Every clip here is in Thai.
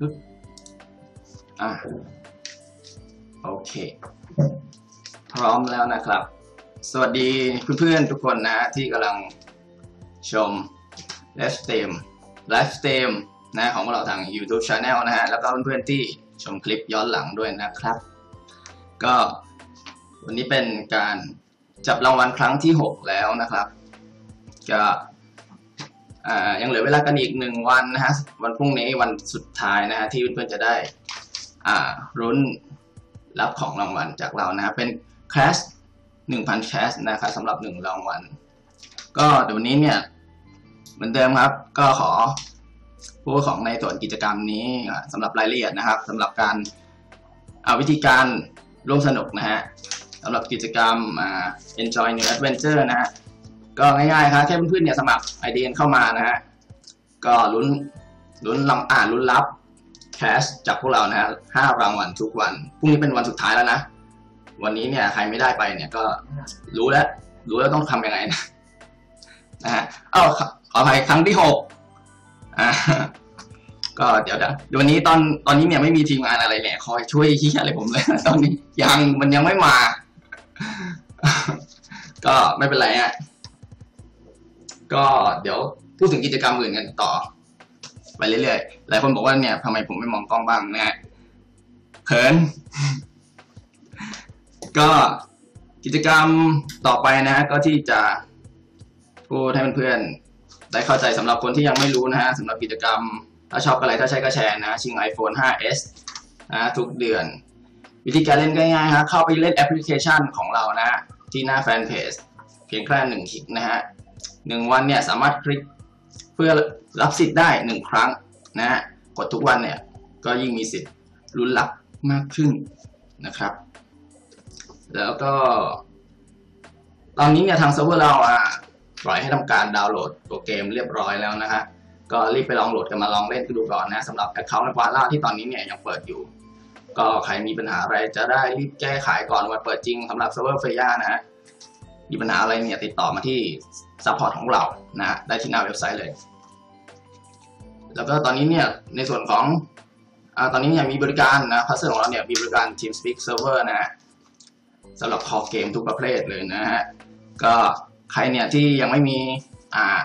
ปึ๊บอะโอเค พร้อมแล้วนะครับ สวัสดีเพื่อนๆทุกคนนะที่กำลังชมไลฟ์สตรีมไลฟ์สตรีมนะของเราทาง YouTube Channel นะฮะ แล้วก็เพื่อนๆที่ชมคลิปย้อนหลังด้วยนะครับ ก็วันนี้เป็นการจับรางวัลครั้งที่ 6 แล้วนะครับ ก็ อ่ายังเหลือเวลากันอีกหนึ่งวันนะฮะวันพรุ่งนี้วันสุดท้ายนะฮะที่เพื่อนๆจะได้อ่ารุ้นรับของรางวัลจากเรานะฮะเป็นแคช1,000แคชนะครับสำหรับ1รางวัลก็เดี๋ยววันนี้เนี่ยเหมือนเดิมครับ ก็ขอผู้ของในส่วนกิจกรรมนี้อ่าสำหรับรายละเอียดนะครับสำหรับการเอาวิธีการร่วมสนุกนะฮะสำหรับกิจกรรมอ่า enjoy new adventure นะฮะ ก็ง่ายๆครับแค่เพื่อนๆเนี่ยสมัครไอเดียเข้ามานะฮะก็ลุ้นลุ้นรางอ่านลุ้นรับแคชจากพวกเรานะฮะห้ารางวัลทุกวันพรุ่งนี้เป็นวันสุดท้ายแล้วนะ วันนี้เนี่ยใครไม่ได้ไปเนี่ยก็รู้แล้ว รู้แล้วต้องทำยังไงนะนะฮะเอ้าขอขออภัยครั้งที่หกอ่าก็เดี๋ยวเดี๋ยวเดี๋ยววันนี้ตอนตอนนี้เนี่ยไม่มีทีมงานอะไรเนี่ยคอยช่วยชี้อะไรผมเลยตอนนี้ยังมันยังไม่มา ก็ไม่เป็นไรฮะ ก็เดี๋ยวพูดถึงกิจกรรมอื่นกันต่อ ไปเรื่อยๆ หลายคนบอกว่าเนี่ยทำไมผมไม่มองกล้องบ้างนะฮะเขิน ก็กิจกรรมต่อไปนะฮะก็ที่จะพูดให้เพื่อนๆได้เข้าใจสำหรับคนที่ยังไม่รู้นะฮะสำหรับกิจกรรม ถ้าชอบอะไรถ้าใช้ก็แชร์นะ ชิง iPhone 5s นะทุกเดือน วิธีการเล่นง่ายๆฮะเข้าไปเล่นแอปพลิเคชันของเรานะ ที่หน้าแฟนเพจเพียงแค่หนึ่งคลิกนะฮะ หนึ่งวันเนี่ยสามารถคลิกเพื่อรับสิทธิ์ได้หนึ่งครั้งนะฮะกดทุกวันเนี่ยก็ยิ่งมีสิทธิ์ลุ้นรับมากขึ้นนะครับ แล้วก็ ตอนนี้เนี่ยทางเซิร์ฟเวอร์เราอะปล่อยให้ทำการดาวน์โหลดตัวเกมเรียบร้อยแล้วนะฮะก็รีบไปลองโหลดกันมาลองเล่นกันดูก่อนนะสำหรับแอคเคาท์ในวาล่าที่ตอนนี้เนี่ยยังเปิดอยู่ ก็ใครมีปัญหาอะไรจะได้รีบแก้ไขก่อนวันเปิดจริงสำหรับเซิร์ฟเวอร์เฟย่านะฮะ มีปัญหาอะไรเนี่ยติดต่อมาที่ซัพพอร์ตของเรานะฮะได้ที่หน้าเว็บไซต์เลย แล้วก็ตอนนี้เนี่ยในส่วนของอ่าตอนนี้เนี่ยมีบริการนะพัสเซอร์ของเราเนี่ยมีบริการ TeamSpeak Server นะฮะสำหรับคอเกมทุกประเภทเลยนะฮะก็ใครเนี่ยที่ยังไม่มีอ่า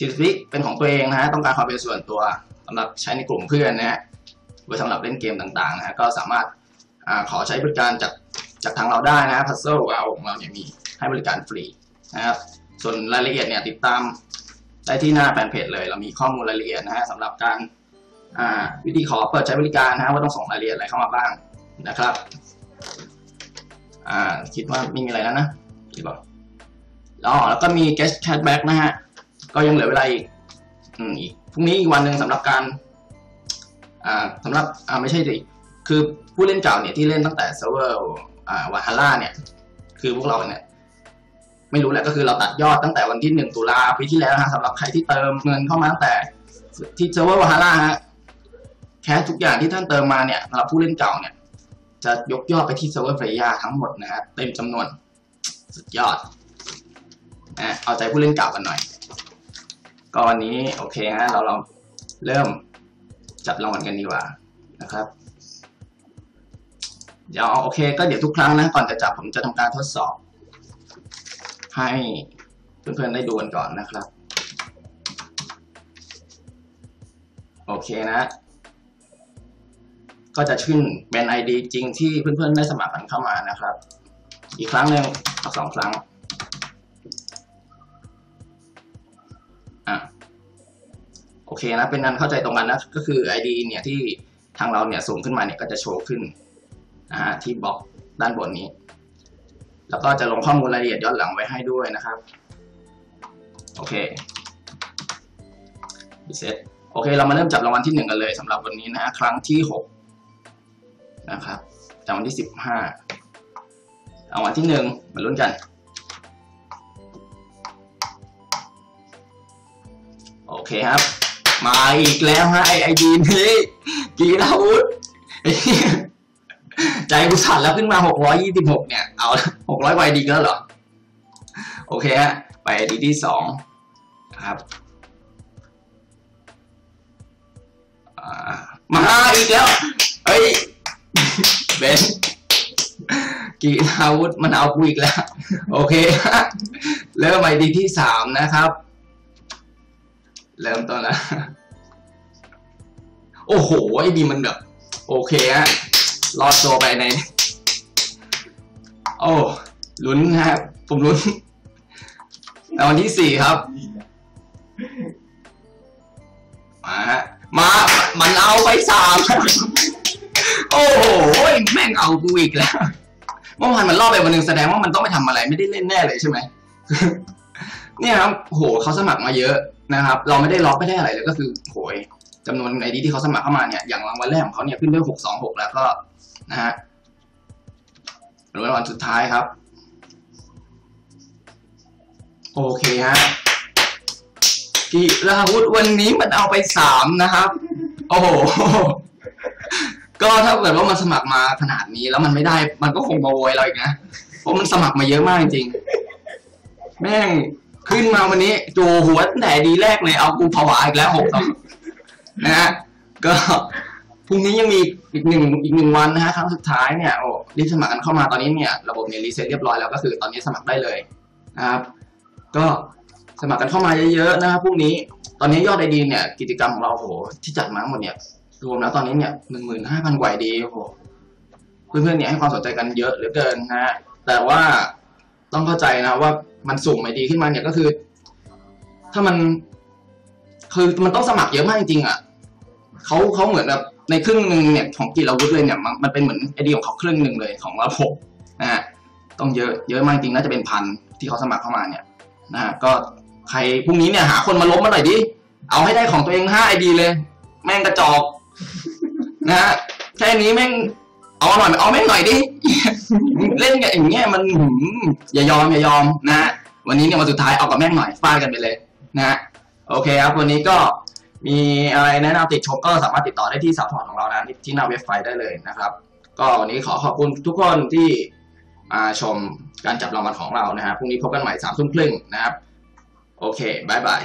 จิตวิกเป็นของตัวเองนะฮะต้องการความเป็นส่วนตัวสำหรับใช้ในกลุ่มเพื่อนนะฮะไว้สำหรับเล่นเกมต่างๆนะฮะก็สามารถอ่าขอใช้บริการจาก จากทางเราได้นะพัซเซิลเอาของเราเนี่ยมีให้บริการฟรีนะครับส่วนรายละเอียดเนี่ยติดตามได้ที่หน้าแฟนเพจเลย เรามีข้อมูลรายละเอียดนะฮะสำหรับการวิธีขอเปิดใช้บริการนะฮะว่าต้องส่งรายละเอียดอะไรเข้ามาบ้างนะครับคิดว่าไม่มีอะไรแล้วนะคิดว่าแล้วแล้วก็มี guest cashback นะฮะก็ยังเหลือเวลาอีกอีกพรุ่งนี้อีกวันหนึ่งสำหรับการสำหรับไม่ใช่สิคือผู้เล่นเก่าเนี่ยที่เล่นตั้งแต่เซิร์ฟเวอร์ วาฮาร่าเนี่ย คือพวกเราเนี่ยไม่รู้แหละก็คือเราตัดยอดตั้งแต่วันที่หนึ่งตุลาปีที่แล้วนะฮะสำหรับใครที่เติมเงินเข้ามาตั้งแต่ที่เซิร์ฟเวอร์วาฮาร่าฮะแคสทุกอย่างที่ท่านเติมมาเนี่ยสำหรับผู้เล่นเก่าเนี่ย จะยกยอดไปที่เซิร์ฟเวอร์เฟย่าทั้งหมดนะฮะเต็มจำนวนสุดยอดนะเอาใจผู้เล่นเก่ากันหน่อยก็วันนี้โอเคฮะเราลองเริ่มจับรางวัลกันดีกว่านะครับ เดี๋ยวโอเคก็เดี๋ยวทุกครั้งนะก่อนจะจับผมจะทำการทดสอบ ให้เพื่อนๆได้ดูกันก่อนนะครับ โอเคนะ ก็จะขึ้นเป็น ID จริงที่เพื่อนๆได้สมัครกันเข้ามานะครับ อีกครั้งหนึ่งเอาสองครั้งอะโอเคนะเป็นนันเข้าใจตรงกันนะก็คือ ID เนี่ยที่ทางเราเนี่ยส่งขึ้นมาเนี่ยก็จะโชว์ขึ้น นะฮะที่บล็อกด้านบนนี้ แล้วก็จะลงข้อมูลรายละเอียดย้อนหลังไว้ให้ด้วยนะครับ โอเครีเซ็ตโอเค เรามาเริ่มจับรางวัลที่หนึ่งกันเลยสำหรับวันนี้นะครั้งที่หกนะครับจากวันที่สิบห้ารางวัลที่หนึ่งมาลุ้นกัน โอเคครับ มาอีกแล้วฮะไอไอดีนี้กีฬาวุธ ใจกูสั่นแล้วขึ้นมาหกร้อยยี่สิบหกเนี่ย เอาหกร้อยใบดีแล้วเหรอ โอเคฮะ ไปดีที่สองนะครับ มาอีกแล้ว เฮ้ย เบนกีอาวุธมันเอากูอีกแล้ว โอเคเริ่มไปดีที่สามนะครับ เริ่มต้นแล้ว โอ้โหไอ้ดีมันแบบ โอเคฮะ รอดตัวไปใน โอ้ลุ้นนะครับผมลุ้นในวันที่สี่ครับ มาฮะมา มันเอาไปสามโอ้โหแม่งเอากูอีกแล้วเมื่อวานมันรอบไปวันหนึ่งแสดงว่ามันต้องไปทำอะไรไม่ได้เล่นแน่เลยใช่ไหมเนี่ยครับโหเขาสมัครมาเยอะนะครับ เราไม่ได้ล็อกไม่ได้อะไรเลยก็คือโหย จำนวนไอดีที่เขาสมัครเข้ามาเนี่ยอย่างรางวัลแรกของเขาเนี่ยขึ้นด้วยหกสองหกแล้วก็นะฮะรางวัลสุดท้ายครับ โอเคฮะกีราวุธวันนี้มันเอาไปสามนะครับ โอ้โหก็ถ้าเกิดว่ามันสมัครมาขนาดนี้แล้วมันไม่ได้ มันก็คงมาโวยเราอีกนะเพราะมันสมัครมาเยอะมากจริงแม่งขึ้นมาวันนี้โจหัวแต่ดีแรกเลยเอากูผวาอีกแล้วหกสอง นะฮะก็พรุ่งนี้ยังมีอีกหนึ่งอีกหนึ่งวันนะฮะครั้งสุดท้ายเนี่ยโอ้รีบสมัครกันเข้ามาตอนนี้เนี่ยระบบเนี่ยรีเซ็ตเรียบร้อยแล้วก็คือตอนนี้สมัครได้เลยนะครับ ก็สมัครกันเข้ามาเยอะๆนะครับพรุ่งนี้ตอนนี้ยอดไอดีเนี่ยกิจกรรมของเราโหที่จัดมาทั้งหมดเนี่ยรวมแล้วตอนนี้เนี่ยหนึ่งหมื่นห้าพันกว่าไอดีโอ้โหเพื่อนๆเนี่ยให้ความสนใจกันเยอะเหลือเกินนะฮะแต่ว่าต้องเข้าใจนะว่ามันสุ่มไอดีขึ้นมาเนี่ยก็คือ ถ้ามันคือมันต้องสมัครเยอะมากจริงๆอะ เขาเขาเหมือนแบบในครึ่งหนึ่งเนี่ยของกีฬาวุธเลยเนี่ยมันเป็นเหมือนไอเดียของเขาครึ่งหนึ่งเลยของระบบนะฮะต้องเยอะเยอะมากจริงน่าจะเป็นพันที่เขาสมัครเข้ามาเนี่ยนะฮะก็ใครพรุ่งนี้เนี่ยหาคนมาล้มมาหน่อยดิเอาให้ได้ของตัวเองห้าไอดีเลย แม่งกระจอกนะฮะแค่นี้แม่งเอาหน่อยเอาแม่งหน่อยดิเล่นกันอย่างเงี้ยมันหืมอย่ายอมอย่ายอมนะฮะวันนี้เนี่ยวันสุดท้ายเอากับแม่งหน่อยฟาดกันไปเลยนะฮะโอเคครับ วันนี้ก็ มีอะไรแนะนำติดชมก็สามารถติดต่อได้ที่ซัพพอร์ตของเรานะที่ที่หน้าเว็บไซต์ได้เลยนะครับ ก็วันนี้ขอขอบคุณทุกคนที่มาชมการจับรางวัลของเรานะฮะพรุ่งนี้พบกันใหม่สามทุ่มครึ่งนะครับ โอเคบายบาย